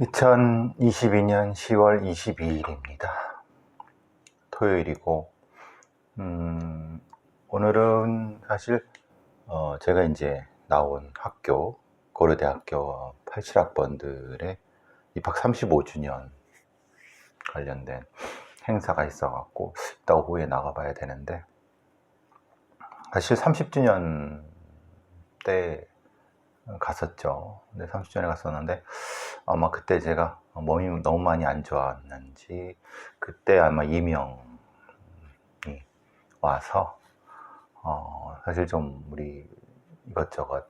2022년 10월 22일입니다. 토요일이고, 음, 오늘은 사실, 어, 제가 이제 나온 학교, 고려대학교 87학번들의 입학 35주년 관련된 행사가 있어갖고, 이따 오후에 나가봐야 되는데, 사실 30주년 때 갔었죠. 근데 30주년에 갔었는데, 아마 그때 제가 몸이 너무 많이 안 좋았는지 그때 아마 이명이 와서 어 사실 좀 우리 이것저것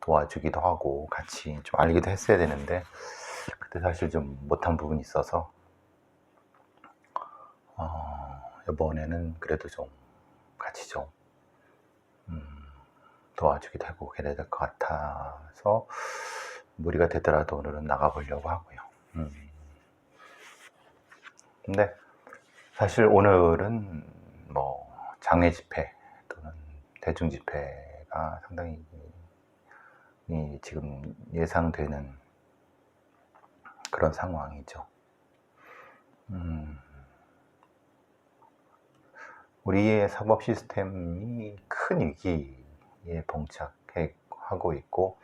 도와주기도 하고 같이 좀 알기도 했어야 되는데 그때 사실 좀 못한 부분이 있어서 어 이번에는 그래도 좀 같이 좀 음, 도와주기도 하고 그래야 될 것 같아서 무리가 되더라도 오늘은 나가보려고 하고요. 음. 근데 사실 오늘은 뭐 장애 집회 또는 대중 집회가 상당히 이 지금 예상되는 그런 상황이죠. 음. 우리의 사법 시스템이 큰 위기 에 봉착하고 있고,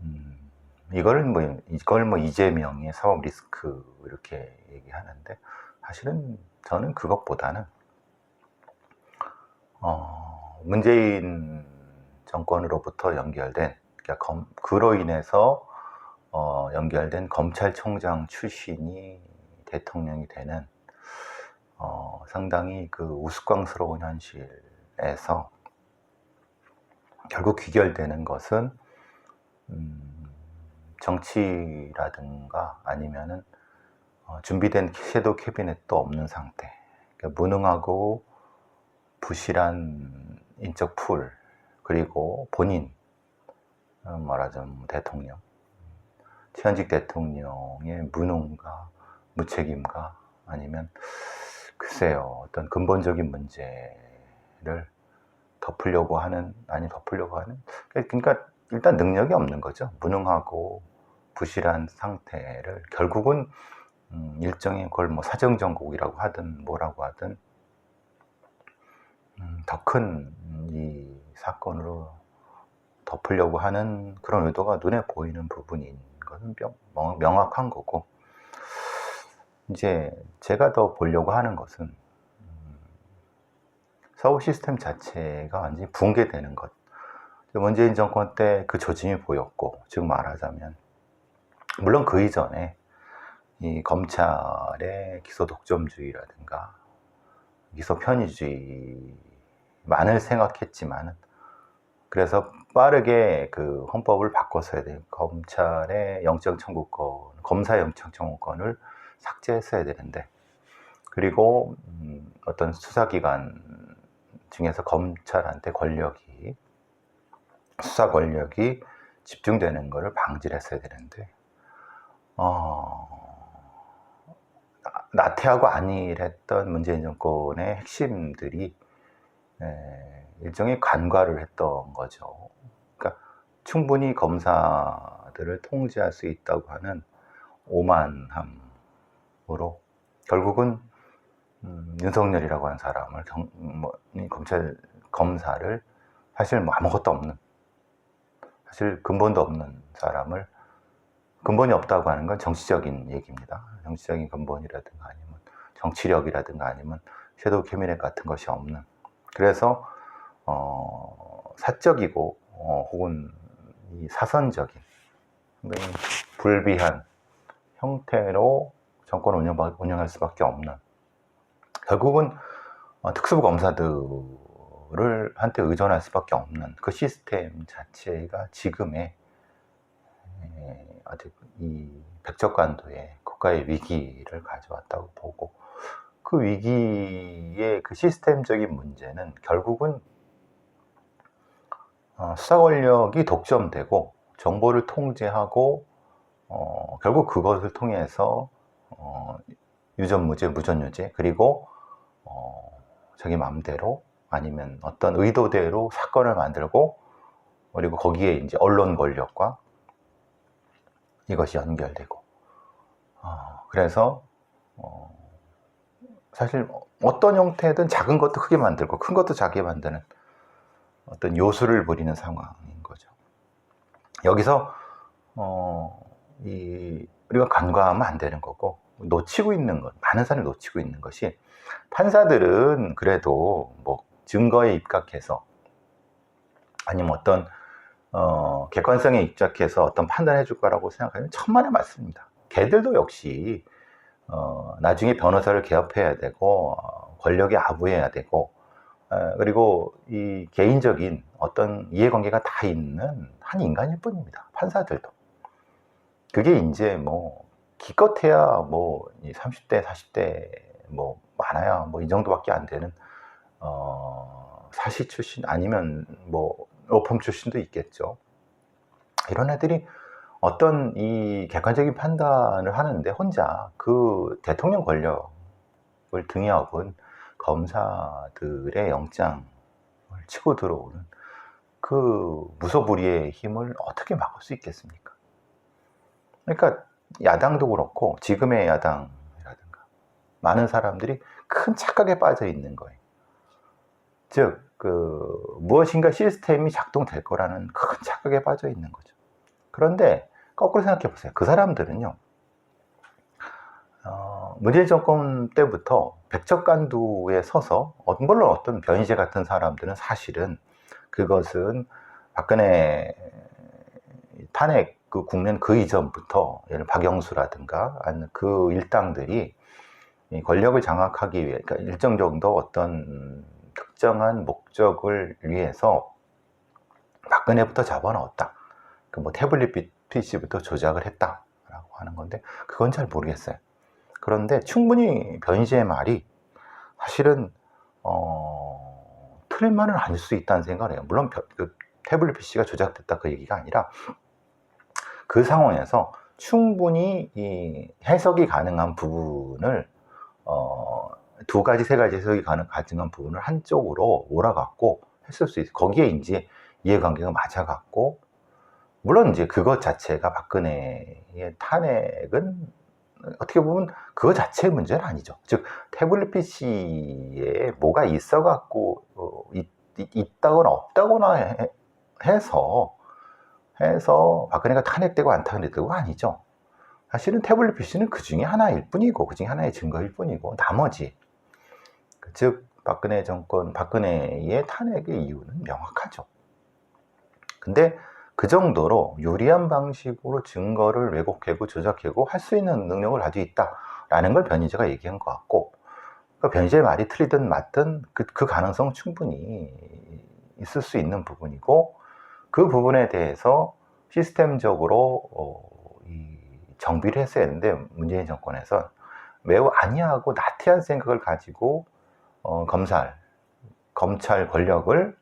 음, 이걸 뭐 이걸 뭐 이재명의 사법 리스크 이렇게 얘기하는데 사실은 저는 그것보다는 어, 문재인 정권으로부터 연결된 그러니까 검, 그로 인해서 어, 연결된 검찰총장 출신이 대통령이 되는 어, 상당히 그 우스꽝스러운 현실에서 결국 귀결되는 것은 음, 정치라든가 아니면은 어, 준비된 섀도우 캐비넷도 없는 상태. 그러니까 무능하고 부실한 인적 풀 그리고 본인 어, 말하자면 대통령 현직 대통령의 무능과 무책임과 아니면 글쎄요 어떤 근본적인 문제를 덮으려고 하는 아니 덮으려고 하는? 그러니까 일단 능력이 없는 거죠. 무능하고 부실한 상태를 결국은 음, 일정의 그걸 뭐 사정정국이라고 하든 뭐라고 하든 음, 더큰 이 사건으로 덮으려고 하는 그런 의도가 눈에 보이는 부분인 것은 명, 명확한 거고 이제 제가 더 보려고 하는 것은 음, 서울 시스템 자체가 완전히 붕괴되는 것. 문재인 정권 때 그 조짐이 보였고 지금 말하자면. 물론 그 이전에 이 검찰의 기소 독점주의라든가 기소 편의주의만을 생각했지만 그래서 빠르게 그 헌법을 바꿨어야 돼요. 검찰의 영장 청구권, 검사 영장 청구권을 삭제했어야 되는데. 그리고 음, 어떤 수사기관 중에서 검찰한테 권력이 수사 권력이 집중되는 것을 방지를 했어야 되는데 어, 나태하고 안일했던 문재인 정권의 핵심들이 에, 일종의 간과를 했던 거죠. 그러니까 충분히 검사들을 통제할 수 있다고 하는 오만함으로 결국은 음, 윤석열이라고 하는 사람을 경, 뭐, 검찰 검사를 사실 뭐 아무것도 없는 사실 근본도 없는 사람을 근본이 없다고 하는 건 정치적인 얘기입니다. 정치적인 근본이라든가 아니면 정치력이라든가 아니면 섀도우 캐비넷 같은 것이 없는. 그래서 어, 사적이고 어, 혹은 이 사선적인 불비한 형태로 정권 운영, 운영할 수밖에 없는 결국은 어, 특수부 검사들을 한테 의존할 수밖에 없는 그 시스템 자체가 지금의 아주 이 백척간도의 국가의 위기를 가져왔다고 보고 그 위기의 그 시스템적인 문제는 결국은 어, 수사 권력이 독점되고 정보를 통제하고 어, 결국 그것을 통해서 어, 유전무죄, 무전유죄 그리고 어, 자기 마음대로 아니면 어떤 의도대로 사건을 만들고 그리고 거기에 이제 언론 권력과 이것이 연결되고 어, 그래서 어, 사실 어떤 형태든 작은 것도 크게 만들고 큰 것도 작게 만드는 어떤 요술을 부리는 상황인 거죠. 여기서 어, 이 우리가 간과하면 안 되는 거고 놓치고 있는 것, 많은 사람이 놓치고 있는 것이 판사들은 그래도 뭐 증거에 입각해서 아니면 어떤 어, 객관성에 입각해서 어떤 판단해 줄 거라고 생각하면 천만의 말씀입니다. 걔들도 역시 어, 나중에 변호사를 개업해야 되고 어, 권력에 아부해야 되고 어, 그리고 이 개인적인 어떤 이해관계가 다 있는 한 인간일 뿐입니다. 판사들도. 그게 이제 뭐 기껏해야 뭐 30대, 40대 뭐 많아야 뭐 이 정도밖에 안 되는 어, 사시 출신 아니면 뭐 로펌 출신도 있겠죠. 이런 애들이 어떤 이 객관적인 판단을 하는데 혼자 그 대통령 권력을 등에 업은 검사들의 영장을 치고 들어오는 그 무소불위의 힘을 어떻게 막을 수 있겠습니까? 그러니까 야당도 그렇고 지금의 야당이라든가 많은 사람들이 큰 착각에 빠져 있는 거예요. 즉, 그 무엇인가 시스템이 작동될 거라는 큰 착각에 빠져 있는 거죠. 그런데 거꾸로 생각해 보세요. 그 사람들은요, 어, 문재인 정권 때부터 백척간두에 서서, 어, 물론 어떤 변희재 같은 사람들은 사실은 그것은 박근혜 탄핵 그 국면 그 이전부터 예를 박영수라든가 아니면 그 일당들이 이 권력을 장악하기 위해 그러니까 일정 정도 어떤 특정한 목적을 위해서 박근혜부터 잡아넣었다. 그 뭐 태블릿 PC부터 조작을 했다라고 하는 건데 그건 잘 모르겠어요. 그런데 충분히 변희재의 말이 사실은 어, 틀만은 아닐 수 있다는 생각을 해요. 물론 벼- 그 태블릿 PC가 조작됐다 그 얘기가 아니라 그 상황에서 충분히 이 해석이 가능한 부분을 어, 두 가지 세 가지 해석이 가능 가능한 부분을 한쪽으로 몰아갖고 했을 수 있어. 거기에 이제 이해관계가 맞아갖고 물론 이제 그것 자체가 박근혜의 탄핵은 어떻게 보면 그거 자체의 문제는 아니죠. 즉 태블릿 PC에 뭐가 있어갖고 어, 있, 있다거나 없다거나 해, 해서 해서 박근혜가 탄핵되고 안 탄핵되고가 아니죠. 사실은 태블릿 PC는 그 중에 하나일 뿐이고 그 중에 하나의 증거일 뿐이고 나머지 즉 박근혜 정권 박근혜의 탄핵의 이유는 명확하죠. 근데 그 정도로 유리한 방식으로 증거를 왜곡하고 조작하고 할 수 있는 능력을 가지고 있다라는 걸 변희재가 얘기한 것 같고 그 변희재의 말이 틀리든 맞든 그, 그 가능성 충분히 있을 수 있는 부분이고 그 부분에 대해서 시스템적으로 어, 이 정비를 했어야 했는데 문재인 정권에서 매우 안이하고 나태한 생각을 가지고 어, 검찰 검찰 권력을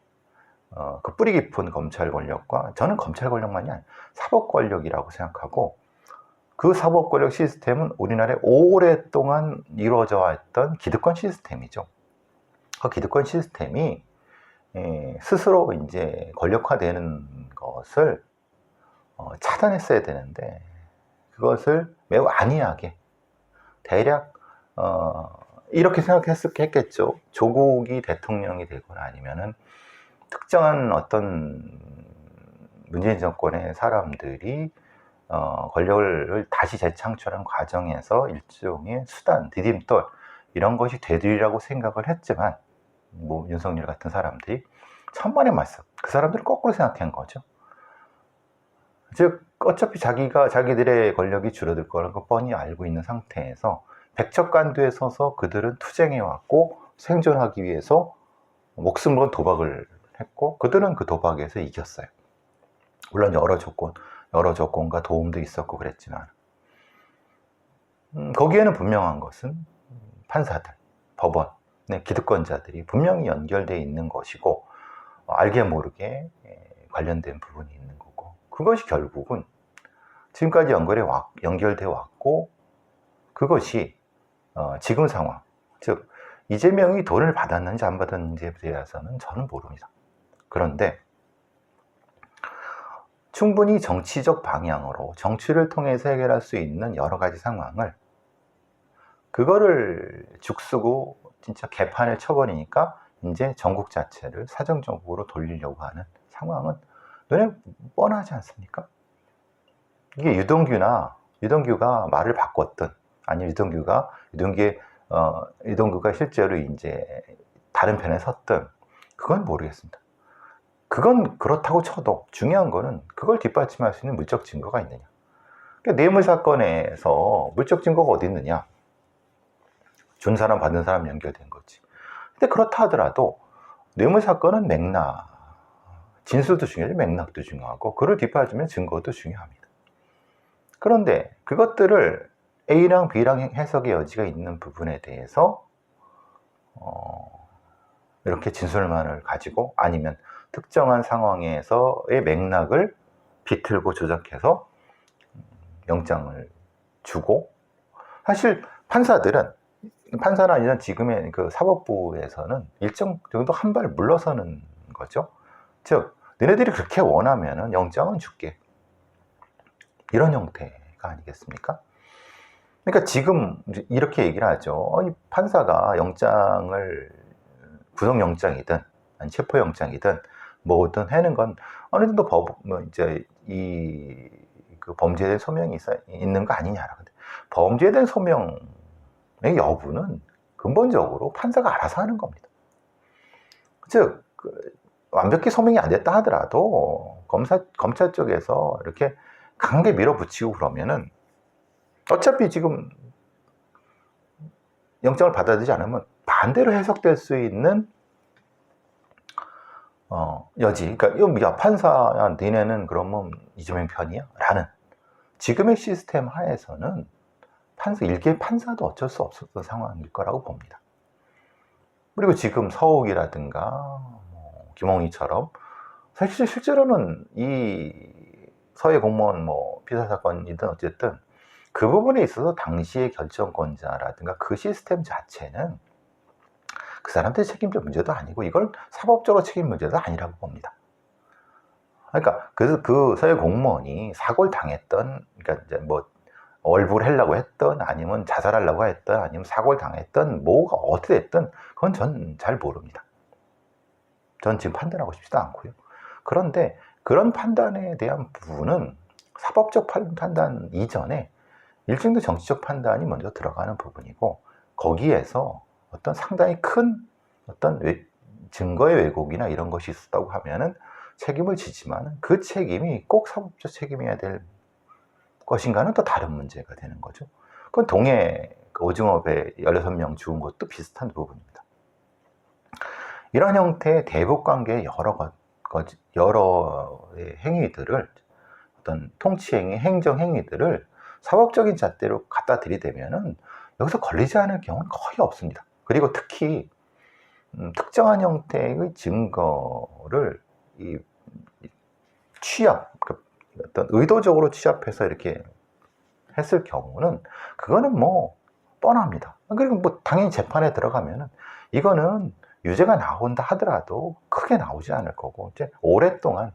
어, 그 뿌리 깊은 검찰 권력과 저는 검찰 권력만이 아니라 사법 권력이라고 생각하고 그 사법 권력 시스템은 우리나라에 오랫동안 이루어져 왔던 기득권 시스템이죠. 그 기득권 시스템이 예, 스스로 이제 권력화되는 것을 어, 차단했어야 되는데 그것을 매우 안이하게 대략 어, 이렇게 생각했겠죠. 조국이 대통령이 되거나 아니면은 특정한 어떤 문재인 정권의 사람들이 어, 권력을 다시 재창출하는 과정에서 일종의 수단, 디딤돌 이런 것이 되리라고 생각을 했지만 뭐 윤석열 같은 사람들이 천만의 말씀 그 사람들을 거꾸로 생각한 거죠. 즉 어차피 자기가 자기들의 권력이 줄어들 거라는 걸 뻔히 알고 있는 상태에서 백척간두에 서서 그들은 투쟁해 왔고 생존하기 위해서 목숨을 건 도박을 했고 그들은 그 도박에서 이겼어요. 물론 여러 조건, 여러 조건과 도움도 있었고 그랬지만 음, 거기에는 분명한 것은 판사들, 법원, 네, 기득권자들이 분명히 연결되어 있는 것이고 어, 알게 모르게 에, 관련된 부분이 있는 거고 그것이 결국은 지금까지 연결해 왔, 연결돼 왔고 그것이 어, 지금 상황 즉 이재명이 돈을 받았는지 안 받았는지에 대해서는 저는 모릅니다. 그런데 충분히 정치적 방향으로 정치를 통해서 해결할 수 있는 여러 가지 상황을 그거를 죽쓰고 진짜 개판을 쳐버리니까 이제 전국 자체를 사정적으로 돌리려고 하는 상황은 눈에 뻔하지 않습니까? 이게 유동규나 유동규가 말을 바꿨든 아니면 유동규가 유동규의 어, 유동규가 실제로 이제 다른 편에 섰든 그건 모르겠습니다. 그건 그렇다고 쳐도 중요한 거는 그걸 뒷받침할 수 있는 물적 증거가 있느냐. 그러니까 뇌물 사건에서 물적 증거가 어디 있느냐. 준 사람 받은 사람 연결된 거지. 근데 그렇다 하더라도 뇌물 사건은 맥락, 진술도 중요하지 맥락도 중요하고 그를 뒷받침면 증거도 중요합니다. 그런데 그것들을 A랑 B랑 해석의 여지가 있는 부분에 대해서 어, 이렇게 진술만을 가지고 아니면 특정한 상황에서의 맥락을 비틀고 조작해서 영장을 주고 사실 판사들은 판사나 아니라 지금의 그 사법부에서는 일정 정도 한 발 물러서는 거죠. 즉, 너네들이 그렇게 원하면은 영장은 줄게. 이런 형태가 아니겠습니까? 그러니까 지금 이렇게 얘기를 하죠. 어, 이 판사가 영장을 구속영장이든 아니 체포영장이든 뭐든 하는 건 어느 정도 법, 뭐 이제 이 그 범죄에 대한 소명이 있어, 있는 거 아니냐라. 근데 범죄에 대한 소명의 여부는 근본적으로 판사가 알아서 하는 겁니다. 즉, 그 완벽히 소명이 안 됐다 하더라도 검사, 검찰 쪽에서 이렇게 강하게 밀어붙이고 그러면은 어차피 지금 영장을 받아들이지 않으면 반대로 해석될 수 있는 어, 여지. 그러니까 야 판사야 니네는 그러면 이재명 편이야? 라는 지금의 시스템 하에서는 판사 일개 판사도 어쩔 수 없었던 상황일 거라고 봅니다. 그리고 지금 서욱이라든가 뭐 김홍희처럼 사실 실제로는 이 서해 공무원 뭐 피살 사건이든 어쨌든 그 부분에 있어서 당시의 결정권자라든가 그 시스템 자체는 그 사람들의 책임질 문제도 아니고 이걸 사법적으로 책임 문제도 아니라고 봅니다. 그러니까 그래서 그 사회 공무원이 사고를 당했던 그러니까 이제 뭐 월부를 하려고 했던 아니면 자살하려고 했던 아니면 사고를 당했던 뭐가 어떻게 됐든 그건 전 잘 모릅니다. 전 지금 판단하고 싶지도 않고요. 그런데 그런 판단에 대한 부분은 사법적 판단 이전에 일정도 정치적 판단이 먼저 들어가는 부분이고 거기에서 어떤 상당히 큰 어떤 외, 증거의 왜곡이나 이런 것이 있었다고 하면은 책임을 지지만 그 책임이 꼭 사법적 책임이어야 될 것인가는 또 다른 문제가 되는 거죠. 그건 동해 그 오징어 배 16명 죽은 것도 비슷한 부분입니다. 이런 형태의 대북 관계의 여러 것, 여러 행위들을 어떤 통치행위, 행정행위들을 사법적인 잣대로 갖다 들이대면은 여기서 걸리지 않을 경우는 거의 없습니다. 그리고 특히 음, 특정한 형태의 증거를 이, 취합, 그 어떤 의도적으로 취합해서 이렇게 했을 경우는 그거는 뭐 뻔합니다. 그리고 뭐 당연히 재판에 들어가면은 이거는 유죄가 나온다 하더라도 크게 나오지 않을 거고 이제 오랫동안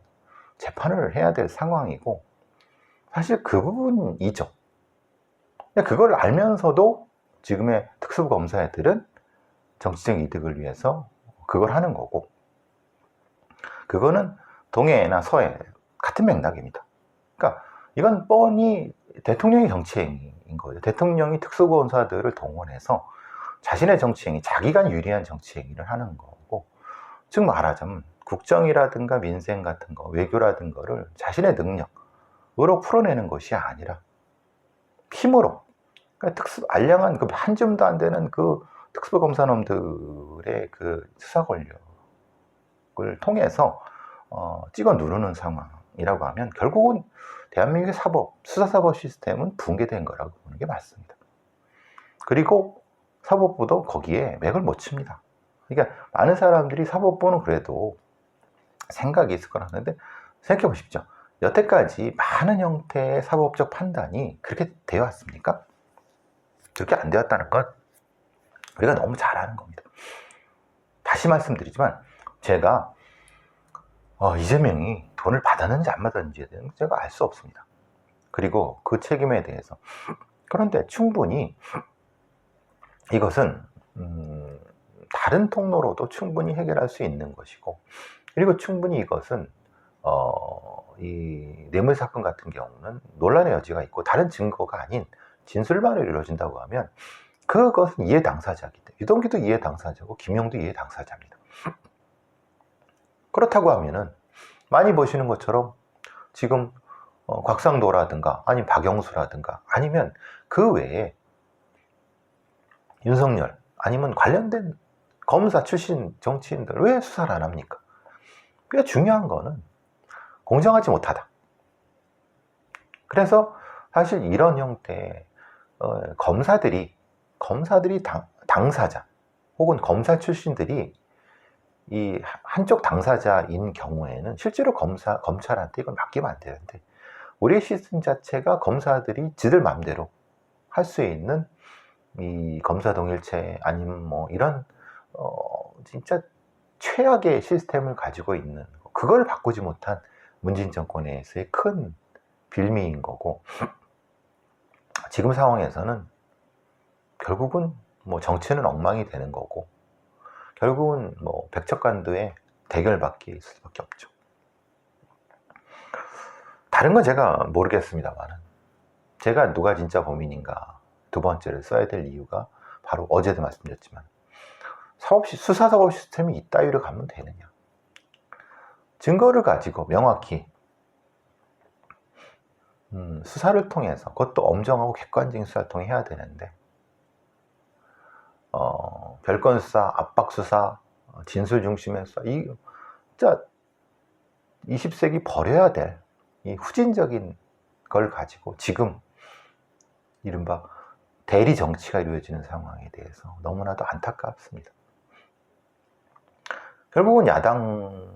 재판을 해야 될 상황이고 사실 그 부분이죠. 그걸 알면서도 지금의 특수검사들은 정치적 이득을 위해서 그걸 하는 거고 그거는 동해나 서해 같은 맥락입니다. 그러니까 이건 뻔히 대통령의 정치행위인 거죠. 대통령이 특수본사들을 동원해서 자신의 정치행위, 자기가 유리한 정치행위를 하는 거고 즉 말하자면 국정이라든가 민생 같은 거, 외교라든가를 자신의 능력으로 풀어내는 것이 아니라 힘으로 그러니까 특수 알량한 그 한 줌도 안 되는 그 특수부 검사놈들의 그 수사 권력을 통해서 어, 찍어 누르는 상황 이라고 하면 결국은 대한민국의 사법, 수사사법 시스템은 붕괴된 거라고 보는 게 맞습니다. 그리고 사법부도 거기에 맥을 못 칩니다. 그러니까 많은 사람들이 사법부는 그래도 생각이 있을 거라 하는데 생각해 보십시오. 여태까지 많은 형태의 사법적 판단이 그렇게 되어 왔습니까? 그렇게 안 되었다는 건 우리가 너무 잘하는 겁니다. 다시 말씀드리지만 제가 어, 이재명이 돈을 받았는지 안 받았는지에 대해서는 제가 알 수 없습니다. 그리고 그 책임에 대해서. 그런데 충분히 이것은 음, 다른 통로로도 충분히 해결할 수 있는 것이고 그리고 충분히 이것은 어, 이 뇌물 사건 같은 경우는 논란의 여지가 있고 다른 증거가 아닌 진술만으로 이루어진다고 하면 그것은 이해 당사자이기 때문에 유동기도 이해 당사자고 김용도 이해 당사자입니다. 그렇다고 하면은 많이 보시는 것처럼 지금 어, 곽상도라든가 아니면 박영수라든가 아니면 그 외에 윤석열 아니면 관련된 검사 출신 정치인들 왜 수사를 안 합니까? 꽤 중요한 거는 공정하지 못하다. 그래서 사실 이런 형태의 어, 검사들이 검사들이 당, 당사자 혹은 검사 출신들이 이 한쪽 당사자인 경우에는 실제로 검사 검찰한테 이걸 맡기면 안 되는데 우리 시스템 자체가 검사들이 지들 마음대로 할 수 있는 이 검사 동일체 아니면 뭐 이런 어 진짜 최악의 시스템을 가지고 있는 그걸 바꾸지 못한 문재인 정권에서의 큰 빌미인 거고 지금 상황에서는 결국은 뭐 정치는 엉망이 되는 거고 결국은 뭐 백척간도의 대결밖에 있을 수밖에 없죠. 다른 건 제가 모르겠습니다만은 제가 누가 진짜 범인인가 두 번째를 써야 될 이유가 바로 어제도 말씀드렸지만 사업 시 수사 사업 시스템이 이따위로 가면 되느냐 증거를 가지고 명확히 음, 수사를 통해서 그것도 엄정하고 객관적인 수사를 통해 해야 되는데 어, 별건 수사, 압박 수사, 어, 진술 중심의 수사 이 진짜 20세기 버려야 될 이 후진적인 걸 가지고 지금 이른바 대리 정치가 이루어지는 상황에 대해서 너무나도 안타깝습니다. 결국은 야당도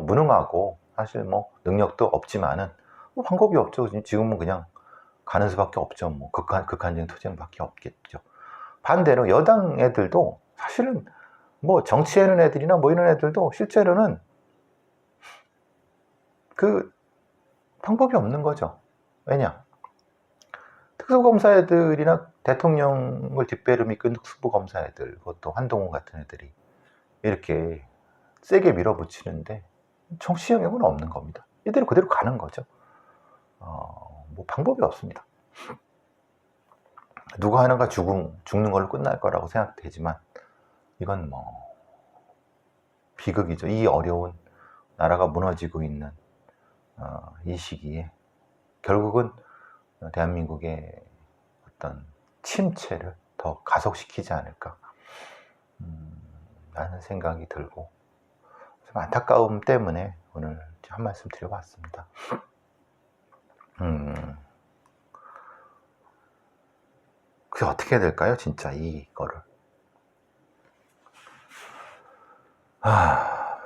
무능하고 사실 뭐 능력도 없지만은 뭐 방법이 없죠. 지금은 그냥 가는 수밖에 없죠. 뭐 극한 극한적인 투쟁밖에 없겠죠. 반대로 여당 애들도 사실은 뭐 정치하는 애들이나 뭐 이런 애들도 실제로는 그 방법이 없는 거죠. 왜냐? 특수검사 애들이나 대통령을 뒷배로 믿고 특수부검사 애들, 그것도 한동훈 같은 애들이 이렇게 세게 밀어붙이는데 정치 영역은 없는 겁니다. 이대로 그대로 가는 거죠. 어, 뭐 방법이 없습니다. 누가 하는가 죽음, 죽는 걸로 끝날 거라고 생각되지만 이건 뭐 비극이죠. 이 어려운 나라가 무너지고 있는 어, 이 시기에 결국은 대한민국의 어떤 침체를 더 가속시키지 않을까 음, 라는 생각이 들고 좀 안타까움 때문에 오늘 한 말씀 드려봤습니다. 음, 그게 어떻게 될까요? 진짜 이거를. 아,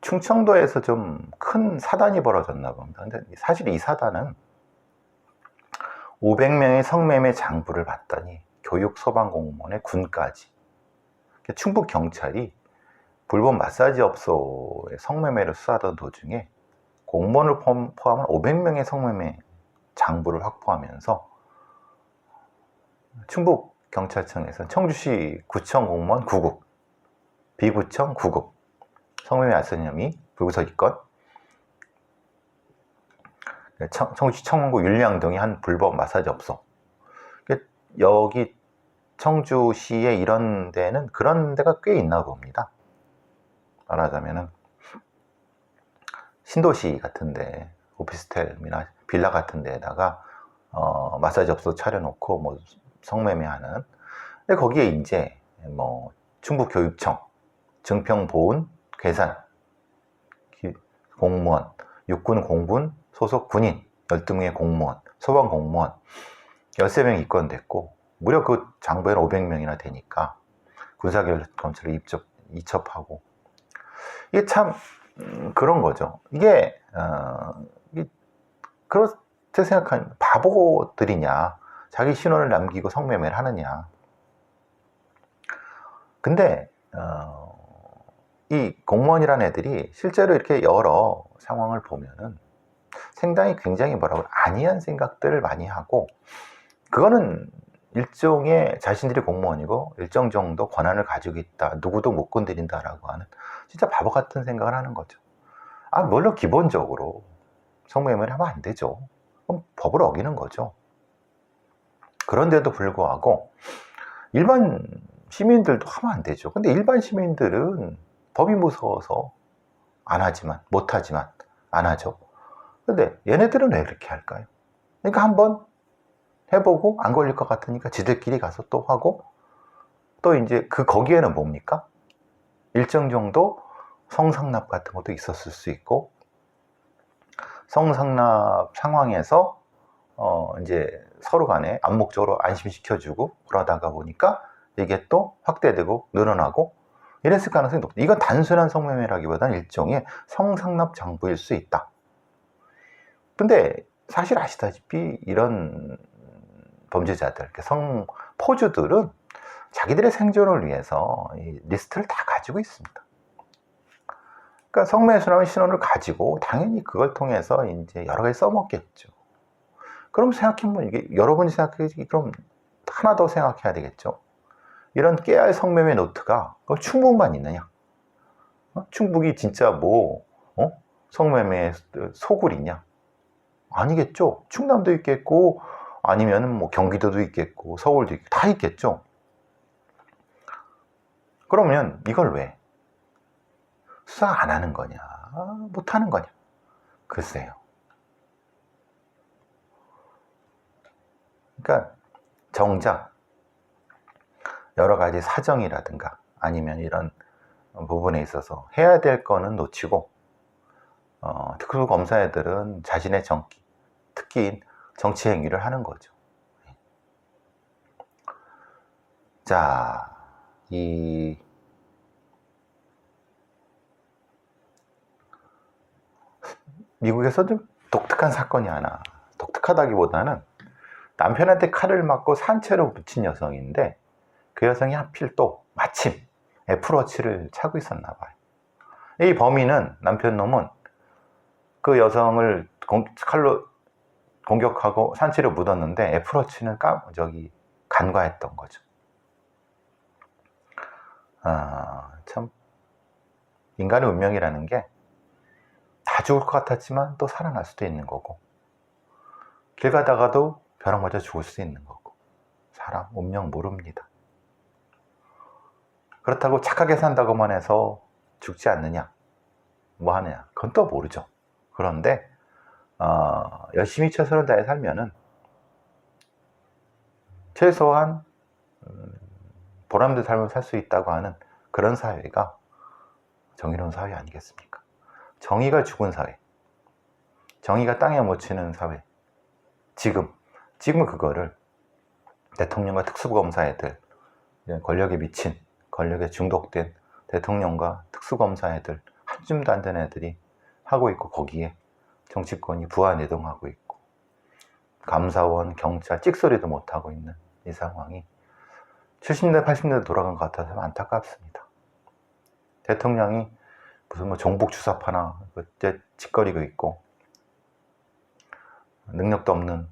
충청도에서 좀 큰 사단이 벌어졌나 봅니다. 근데 사실 이 사단은 500명의 성매매 장부를 봤더니 교육 소방 공무원의 군까지 충북 경찰이 불법 마사지 업소의 성매매를 수사하던 도중에 공무원을 포함한 500명의 성매매 장부를 확보하면서 충북 경찰청에서 청주시 구청 공무원 9급, 비구청 9급, 성매매 알선 혐의, 불구서 입건, 청주시 청원구 율량동의 한 불법 마사지 업소. 여기 청주시에 이런 데는 그런 데가 꽤 있나 봅니다. 말하자면은 신도시 같은데 오피스텔이나 빌라 같은 데에다가 어, 마사지 업소 차려놓고 뭐 성매매하는. 근데 거기에 이제 뭐 충북교육청 증평보훈 괴산, 공무원, 육군 공군 소속 군인 12명의 공무원, 소방 공무원 13명이 입건됐고 무려 그 장부에는 500명이나 되니까 군사검찰을 입접, 이첩하고. 이게 참 음, 그런 거죠. 이게 어, 그렇게 생각하는 바보들이냐? 자기 신원을 남기고 성매매를 하느냐? 근데 어, 이 공무원이라는 애들이 실제로 이렇게 여러 상황을 보면은 상당히 굉장히 뭐라고 안이한 생각들을 많이 하고 그거는 일종의 자신들이 공무원이고 일정 정도 권한을 가지고 있다. 누구도 못 건드린다라고 하는 진짜 바보 같은 생각을 하는 거죠. 아 물론 기본적으로 성매매를 하면 안 되죠. 그럼 법을 어기는 거죠. 그런데도 불구하고 일반 시민들도 하면 안 되죠. 근데 일반 시민들은 법이 무서워서 안 하지만 못 하지만 안 하죠. 근데 얘네들은 왜 그렇게 할까요? 그러니까 한번 해보고 안 걸릴 것 같으니까 지들끼리 가서 또 하고 또 이제 그 거기에는 뭡니까? 일정 정도 성상납 같은 것도 있었을 수 있고 성상납 상황에서 어 이제 서로 간에 암묵적으로 안심시켜주고 그러다가 보니까 이게 또 확대되고 늘어나고 이랬을 가능성이 높다. 이건 단순한 성매매라기보다는 일종의 성상납 장부일 수 있다. 근데 사실 아시다시피 이런 범죄자들, 성 포주들은 자기들의 생존을 위해서 이 리스트를 다 가지고 있습니다. 그러니까 성매수라는 신원을 가지고 당연히 그걸 통해서 이제 여러 가지 써먹겠죠. 그럼 생각해보면 이게 여러분이 생각해 그럼 하나 더 생각해야 되겠죠. 이런 깨알 성매매 노트가 그 충북만 있느냐? 어? 충북이 진짜 뭐 어? 성매매 소굴이냐? 아니겠죠. 충남도 있겠고 아니면은 뭐 경기도도 있겠고 서울도 있고 다 있겠죠. 그러면 이걸 왜 수사 안 하는 거냐, 못 하는 거냐? 글쎄요. 그러니까 정작 여러 가지 사정이라든가 아니면 이런 부분에 있어서 해야 될 거는 놓치고 어, 특수 검사애들은 자신의 정기, 특기 정치 행위를 하는 거죠. 자, 이 미국에서 좀 독특한 사건이 하나, 독특하다기보다는 남편한테 칼을 맞고 산채로 붙인 여성인데 그 여성이 하필 또 마침 애플워치를 차고 있었나 봐요. 이 범인은 남편 놈은 그 여성을 공, 칼로 공격하고 산채로 묻었는데 애플워치는 까 저기 간과했던 거죠. 아, 참 인간의 운명이라는 게 다 죽을 것 같았지만 또 살아날 수도 있는 거고 길 가다가도 벼락 맞아 죽을 수 있는 거고 사람 운명 모릅니다. 그렇다고 착하게 산다고만 해서 죽지 않느냐 뭐 하느냐 그건 또 모르죠. 그런데 어, 열심히 최선을 다해 살면은 최소한 음, 보람된 삶을 살 수 있다고 하는 그런 사회가 정의로운 사회 아니겠습니까? 정의가 죽은 사회, 정의가 땅에 묻히는 사회. 지금, 지금 그거를 대통령과 특수검사애들, 권력에 미친, 권력에 중독된 대통령과 특수검사애들, 한 줌도 안 되는 애들이 하고 있고 거기에 정치권이 부하내동하고 있고 감사원, 경찰 찍소리도 못하고 있는 이 상황이 70년대, 80년대 돌아간 것 같아서 안타깝습니다. 대통령이 무슨 뭐 종북 주사파나 그때 짓거리고 있고 능력도 없는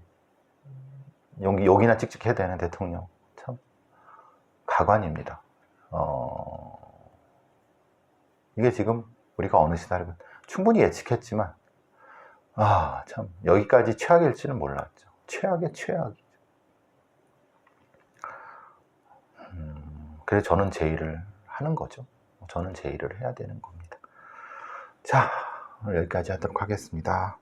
여기 욕이나 찍찍해야 되는 대통령 참 가관입니다. 어... 이게 지금 우리가 어느 시대를 충분히 예측했지만 아 참 여기까지 최악일지는 몰랐죠. 최악의 최악이죠. 음, 그래서 저는 제 일을 하는 거죠. 저는 제 일을 해야 되는 겁니다. 자, 오늘 여기까지 하도록 하겠습니다.